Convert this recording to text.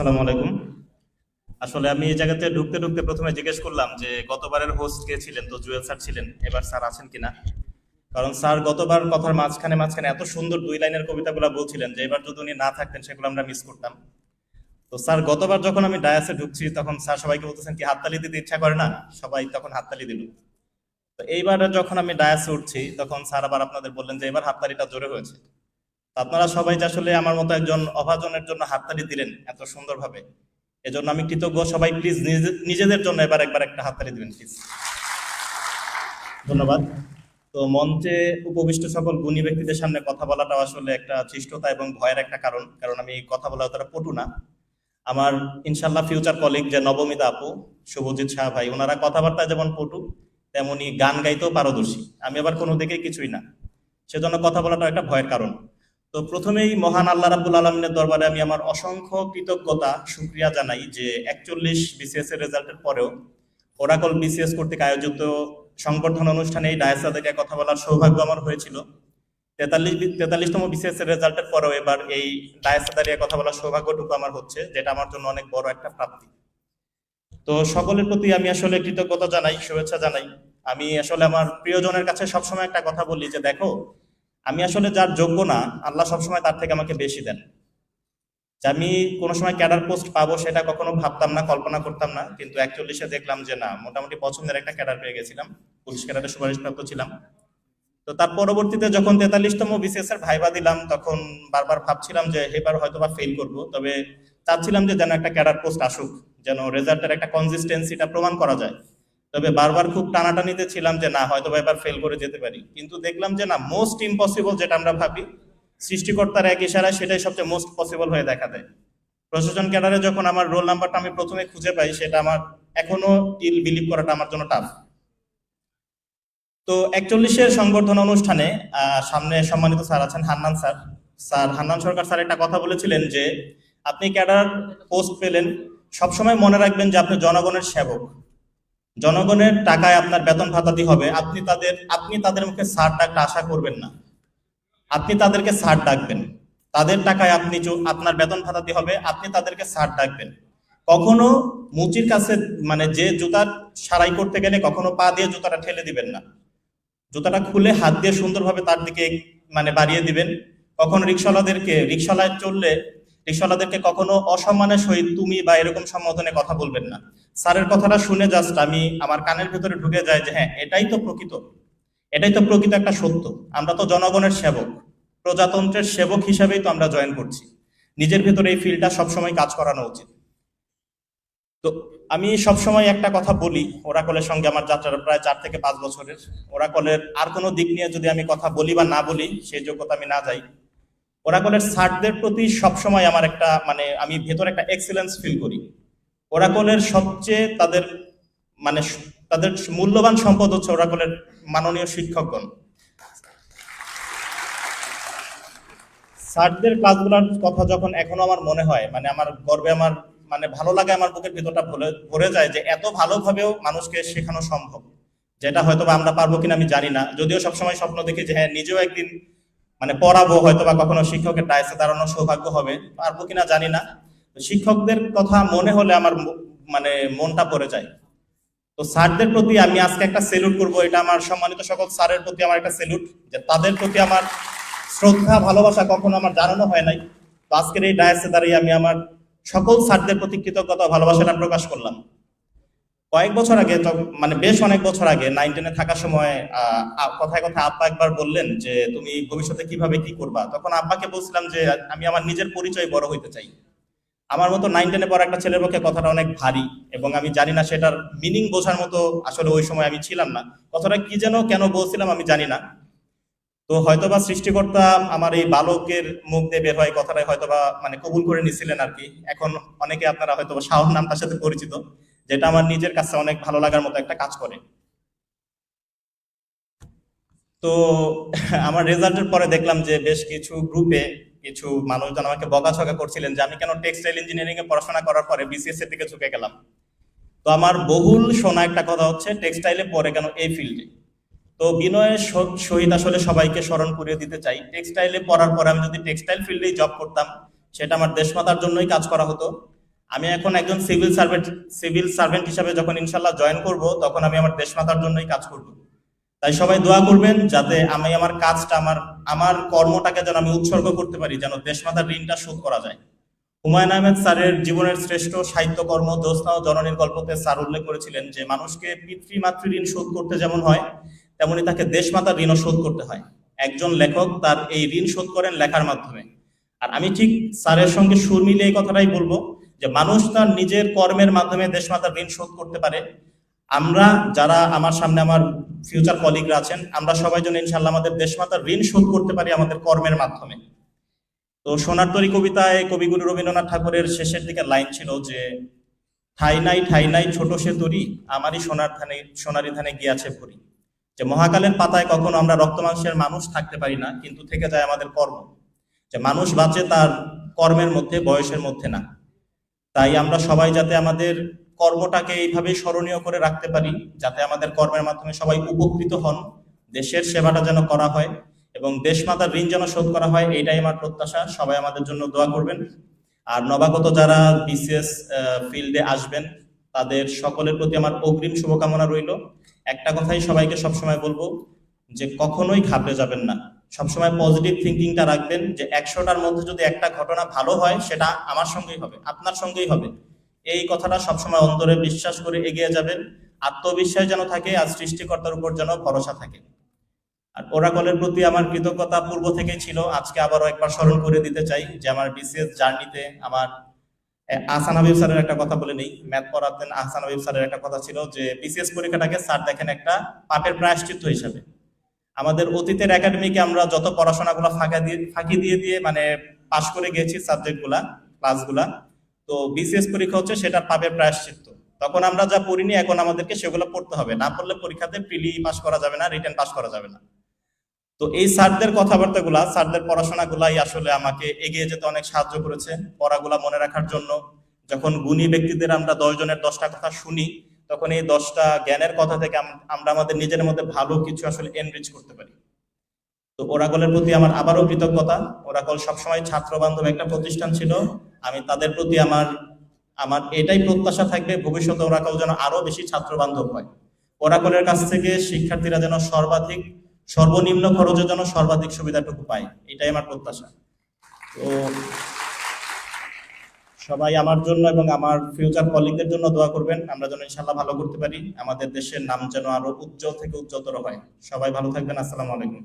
আসসালামু আলাইকুম। আসলে আমি এই জায়গাতে ঢুকতে ঢুকতে প্রথমে জিজ্ঞেস করলাম যে, গতবারের হোস্ট কে ছিলেন তো, জুয়েল স্যার ছিলেন? এবার স্যার আছেন কিনা? কারণ স্যার গতবার কথার মাঝখানে মাঝখানে এত সুন্দর দুই লাইনের কবিতাগুলো বলছিলেন যে, এবার যদি উনি না থাকতেন, সেগুলো আমরা মিস করতাম। তো স্যার, গতবার যখন আমি ডায়াসে ঢুকছি, তখন স্যার সবাইকে বলতেছেন, কি হাততালি দিতে ইচ্ছা করে না? সবাই তখন হাততালি দিল। তো এইবার যখন আমি ডায়াসে উঠছি, তখন স্যার আবার আপনাদের বললেন যে, এবার হাততালিটা জোরে হয়েছে। আপনারা সবাই যে আসলে আমার মতো একজন অভাজনের জন্য হাততালি দিলেন এত সুন্দরভাবে, এজন্য আমি কৃতজ্ঞ। সবাই প্লিজ নিজেদের জন্য এবার একবার একটা হাততালি দিবেন প্লিজ ধন্যবাদ। তো মঞ্চে উপবিষ্ট সকল গুণী ব্যক্তিদের সামনে কথা বলাটা আসলে একটা চিষ্টতা এবং ভয়ের একটা কারণ কারণ আমি কথা বলা অতটা পটু না। আমার ইনশাল্লাহ ফিউচার কলিগ যে নবমিতা আপু, শুভজিৎ শাহ ভাই ওনারা কথাবার্তায় যেমন পটু, তেমনি গান গাইতেও পারদর্শী। আমি আবার কোনো দিকে কিছুই না। সেজন্য কথা বলাটা একটা ভয়ের কারণ। তো প্রথমেই মহান আল্লাহ রাবুল আলমিনের দরবারে আমি আমার অসংখ্য কৃতজ্ঞতা সুক্রিয়া জানাই যে একচল্লিশ বিসিএস এর রেজাল্টের পরেও ওরাকল বিসিএস কর্তৃক আয়োজিত সংবর্ধনা অনুষ্ঠানে এই ডায়াসা থেকে কথা বলার সৌভাগ্য আমার হয়েছিল। তেতাল্লিশ তেতাল্লিশতম বিসিএস এর রেজাল্টের পরেও এবার এই ডায়াসা দাঁড়িয়ে কথা বলার সৌভাগ্যটুকু আমার হচ্ছে, যেটা আমার জন্য অনেক বড় একটা প্রাপ্তি। তো সকলের প্রতি আমি আসলে কৃতজ্ঞতা জানাই, শুভেচ্ছা জানাই। আমি আসলে আমার প্রিয়জনের কাছে সবসময় একটা কথা বলি যে, দেখো আমি আসলে যার যোগ্য না, আল্লাহ সবসময় তার থেকে আমাকে বেশি দেন। যে আমি কোনো সময় ক্যাডার পোস্ট পাবো সেটা কখনো ভাবতাম না, কল্পনা করতাম না, কিন্তু একচল্লিশে দেখলাম যে না, মোটামুটি পছন্দের একটা ক্যাডার পেয়ে গেছিলাম, পুলিশ ক্যাডারে সুপারিশপ্রাপ্ত ছিলাম। তো তার পরবর্তীতে যখন তেতাল্লিশতম বিসিএস এর ভাইবা দিলাম, তখন বারবার ভাবছিলাম যে এবার হয়তো বা ফেল করব, তবে চাচ্ছিলাম যে যেন একটা ক্যাডার পোস্ট আসুক, যেন রেজাল্টের একটা কনসিস্টেন্সিটা প্রমাণ করা যায়। তবে বারবার খুব টানাটানিতে ছিলাম যে না হয়তো এবার ফেল করে যেতে পারি। কিন্তু দেখলাম যে না মোস্ট ইম্পসিবল যেটা আমরা ভাবি, সৃষ্টিকর্তার এক ইশারায় সেটাই সবচেয়ে মোস্ট পসিবল হয়ে দেখা দেয়। প্রশাসন ক্যাডারে যখন আমার রোল নাম্বারটা আমি প্রথমে খুঁজে পাই, সেটা আমার এখনও টিল বিলিভ করাটা আমার জন্য টাফ তো একচল্লিশের সংবর্ধনা অনুষ্ঠানে সামনে সম্মানিত স্যার আছেন Hannan sir. Sir, Hannan Sarkar sir একটা কথা বলেছিলেন যে, আপনি ক্যাডার পোস্ট পেলেন, সবসময় মনে রাখবেন যে আপনি জনগণের সেবক। জনগণের টাকায় আপনার বেতন ভাতাতি হবে। আপনি তাদের আপনি তাদের মুখে সার ডাকটা আশা করবেন না। আপনি তাদেরকে সার ডাকবেন। তাদের টাকায় আপনি আপনার বেতন ভাতাতি হবে, আপনি তাদেরকে সার ডাকবেন। কখনো মুচির কাছে মানে যে জুতা সারাই করতে গেলে কখনো পা দিয়ে জুতাটা ঠেলে দিবেন না। জুতাটা খুলে হাত দিয়ে সুন্দরভাবে তার দিকে মানে বাড়িয়ে দিবেন। কখনো রিক্সাওয়ালাদেরকে, রিক্সাওয়ালায় চললে রিক্সাওয়ালাদেরকে কখনো অসম্মানের সহিত তুমি বা এরকম সম্বোধনে কথা বলবেন না। স্যারের কথাটা শুনে জাস্ট আমি আমার কানের ভেতরে ঢুকে যায় যে হ্যাঁ এটাই তো প্রকৃত। এটাই তো প্রকৃত একটা সত্য। আমরা তো জনগণের সেবক। প্রজাতন্ত্রের সেবক হিসাবেই তো আমরা জয়েন করছি। নিজের ভেতরে এই ফিল্ডটা সবসময় কাজ করানো উচিত। তো আমি সবসময় একটা কথা বলি, ওরাকলের সঙ্গে আমার যাত্রা প্রায় চার থেকে পাঁচ বছরের। ওরাকলের আর কোনো দিক নিয়ে যদি আমি কথা বলি বা না বলি, সেই যোগ্যতা আমি না যাই। ওরাকলের সারদের প্রতি সবসময় আমার একটা মানে আমি ভেতরে একটা এক্সেলেন্স ফিল করি। ওরাকলের সবচেয়ে তাদের মানে তাদের মূল্যবান সম্পদ হচ্ছে ওরাকলের মাননীয় শিক্ষকগণ। স্যারদের ক্লাসগুলোর কথা যখন এখনও আমার মনে হয় মানে আমার গর্বে আমার মানে ভালো লাগে আমার বুকের ভিতরটা ভরে যায় যে এত ভালোভাবেও মানুষকে শেখানো সম্ভব। যেটা হয়তো আমরা পারব কিনা আমি জানি না। যদিও সবসময় স্বপ্ন দেখি যে হ্যাঁ নিজেও একদিন মানে পড়াবো হয়তো বা কখনো শিক্ষকের ডায়েসে দাঁড়ানোর সৌভাগ্য হবে, পারব কিনা জানি না। শিক্ষকদের কথা মনে হলে আমার মানে মনটা পড়ে যায়। তো স্যারদের প্রতি আমি আজকে একটা সেলুট করব। এটা আমার সম্মানিত সকল স্যারের প্রতি আমার একটা সেলুট যে তাদের প্রতি আমার শ্রদ্ধা, ভালোবাসা কখনো আমার জানানো হয় নাই। তো আজকের এই ডায়াসে দাঁড়িয়ে আমি আমার সকল স্যারদের প্রতি কৃতজ্ঞতা ভালোবাসাটা প্রকাশ করলাম। কয়েক বছর আগে মানে বেশ অনেক বছর আগে নাইন টেনে থাকার সময় কথায় কথায় আব্বা একবার বললেন যে, তুমি ভবিষ্যতে কীভাবে কি করবা? তখন আব্বাকে বলছিলাম যে, আমি আমার নিজের পরিচয় বড় হইতে চাই। আমার মতো নাইন টেনে পড়া একটা ছেলের পক্ষে কথাটা অনেক ভারী এবং আমি জানি না সেটার মিনিং বোঝার মতো আসলে ওই সময় আমি ছিলাম না। কথাটা কি যেন কেন বলছিলাম আমি জানি না। তো হয়তোবা সৃষ্টিকর্তা আমার এই বালকের মুখ দিয়ে বের হয় কথাটাই হয়তোবা মানে কবুল করে নিছিলেন আর কি এখন অনেকে আপনারা হয়তোবা শাহর নামটার সাথে পরিচিত। যেটা আমার নিজের কাছে অনেক ভালো লাগার মতো একটা কাজ করে। তো আমার রেজাল্টের পরে দেখলাম যে বেশ কিছু গ্রুপে কিছু মানুষজন আমাকে বকাঝকা করছিলেন যে আমি কেন টেক্সটাইল ইঞ্জিনিয়ারিং এ পড়াশোনা করার পরে বিসিএস এর দিকে ঝুঁকে গেলাম। তো আমার বহুল শোনা একটা কথা হচ্ছে টেক্সটাইলে পরে কেন এই ফিল্ডে তো বিনয়ের সহিত আসলে সবাইকে স্মরণ করিয়ে দিতে চাই। টেক্সটাইলে পড়ার পরে আমি যদি টেক্সটাইল ফিল্ডেই জব করতাম, সেটা আমার দেশমাতার জন্যই কাজ করা হতো। আমি এখন একজন সিভিল সার্ভেন্ট সিভিল সার্ভেন্ট হিসাবে যখন ইনশাল্লাহ জয়েন করব, তখন আমি আমার দেশমাতার জন্যই কাজ করব। তাই সবাই দোয়া করবেন যাতে আমি আমার কাজটা, আমার আমার কর্মটাকে যেন আমি উৎসর্গ করতে পারি, যেন দেশমাতার ঋণটা শোধ করা যায়। হুমায়ুন আহমেদ স্যারের জীবনের শ্রেষ্ঠ সাহিত্যকর্ম, জ্যোৎস্না ও জননীর গল্পতে স্যার উল্লেখ করেছিলেন যে, মানুষকে পিতৃমাতৃ ঋণ শোধ করতে যেমন হয়, তেমনি তাকে দেশমাতার ঋণও শোধ করতে হয়। একজন লেখক তার এই ঋণ শোধ করেন লেখার মাধ্যমে। আর আমি ঠিক স্যারের সঙ্গে সুর মিলিয়ে এই কথাটাই বলব যে মানুষ তার নিজের কর্মের মাধ্যমে দেশমাতার ঋণ শোধ করতে পারে। আমরা যারা আমার সামনে আমার ফিউচার কলিগরা আছেন, আমরা সবাই যেন ইনশাল্লাহ আমাদের দেশমাতার ঋণ শোধ করতে পারি আমাদের কর্মের মাধ্যমে। তো সোনার তরী কবিতায় কবিগুরু রবীন্দ্রনাথ ঠাকুরের শেষের দিকে লাইন ছিল যে, ঠাই নাই ঠাই নাই, ছোট সে তরি, আমারই সোনার ধানে, সোনারি ধানে গিয়াছে ভরি যে মহাকালের পাতায় কখনো আমরা রক্ত মাংসের মানুষ থাকতে পারি না, কিন্তু থেকে যায় আমাদের কর্ম। যে মানুষ বাঁচে তার কর্মের মধ্যে, বয়সের মধ্যে না। তাই আমরা সবাই যাতে আমাদের কর্মটাকে এইভাবে স্মরণীয় করে রাখতে পারি, যাতে আমাদের কর্মের মাধ্যমে সবাই উপকৃত হন, দেশের সেবাটা যেন করা হয় এবং দেশমাতার ঋণ যেন শোধ করা হয়, এইটাই আমার প্রত্যাশা। সবাই আমাদের জন্য দোয়া করবেন। আর নবাগত যারা বিসিএস ফিল্ডে আসবেন, তাদের সকলের প্রতি আমার অগ্রিম শুভকামনা রইল। একটা কথাই সবাইকে সবসময় বলব, যে কখনোই ঘাবড়ে যাবেন না। সবসময় পজিটিভ থিঙ্কিংটা রাখবেন যে একশোটার মধ্যে যদি একটা ঘটনা ভালো হয় সেটা আমার সঙ্গেই হবে আপনার সঙ্গেই হবে। এই কথাটা সবসময় অন্তরে বিশ্বাস করে এগিয়ে যাবেন। আত্মবিশ্বাস যেন থাকে আর সৃষ্টিকর্তার উপর যেন ভরসা থাকে। আর ওরাকলের প্রতি আমার কৃতজ্ঞতা পূর্ব থেকেই ছিল। আজকে আবারও একবার স্মরণ করে দিতে চাই যে আমার বিসিএস জার্নিতে আমার আহ, আহসান হাবিব স্যারের একটা কথা বলে নেই। ম্যাথ পড়াতেন আহসান হাবিব স্যারের একটা কথা ছিল যে বিসিএস পরীক্ষাটাকে স্যার দেখেন একটা পাপের প্রায়শ্চিত্ত হিসাবে। আমাদের অতীতের একাডেমিকে আমরা যত পড়াশোনাগুলো ফাঁকা দিয়ে, ফাঁকি দিয়ে দিয়ে মানে পাশ করে গেছি সাবজেক্টগুলা ক্লাসগুলা তো বিসিএস পরীক্ষা হচ্ছে সেটার পাবে প্রায়শ্চিত্ত। তখন আমরা যা পড়িনি, এখন আমাদেরকে সেগুলো পড়তে হবে। না পড়লে পরীক্ষাতে প্রিলি পাস করা যাবে না রিটার্ন পাস করা যাবে না। তো এই স্যারদের কথাবার্তাগুলা, স্যারদের পড়াশোনাগুলাই আসলে আমাকে এগিয়ে যেতে অনেক সাহায্য করেছে। পড়াগুলা মনে রাখার জন্য যখন গুণী ব্যক্তিদের আমরা দশ জনের দশটা কথা শুনি তখন এই দশটা জ্ঞানের কথা থেকে আমরা আমাদের নিজের মধ্যে ভালো কিছু আসলে এনরিচ করতে পারি। তো ওরাকলের প্রতি আমার আবারও কৃতজ্ঞতা। ওরাকল সবসময় ছাত্র বান্ধব একটা প্রতিষ্ঠান ছিল। আমি তাদের প্রতি আমার আমার এটাই প্রত্যাশা থাকবে ভবিষ্যতে ওরাকল যেন আরও বেশি ছাত্র বান্ধব হয়। ওরাকলের কাছ থেকে শিক্ষার্থীরা যেন সর্বাধিক, সর্বনিম্ন খরচে যেন সর্বাধিক সুবিধাটুকু পায়। এটাই আমার প্রত্যাশা। তো সবাই আমার জন্য এবং আমার ফিউচার কলিগদের জন্য দোয়া করবেন। আমরা যেন ইনশাল্লাহ ভালো করতে পারি। আমাদের দেশের নাম যেন আরও উজ্জ্বল থেকে উজ্জ্বলতর হয়। সবাই ভালো থাকবেন। আসসালামু আলাইকুম।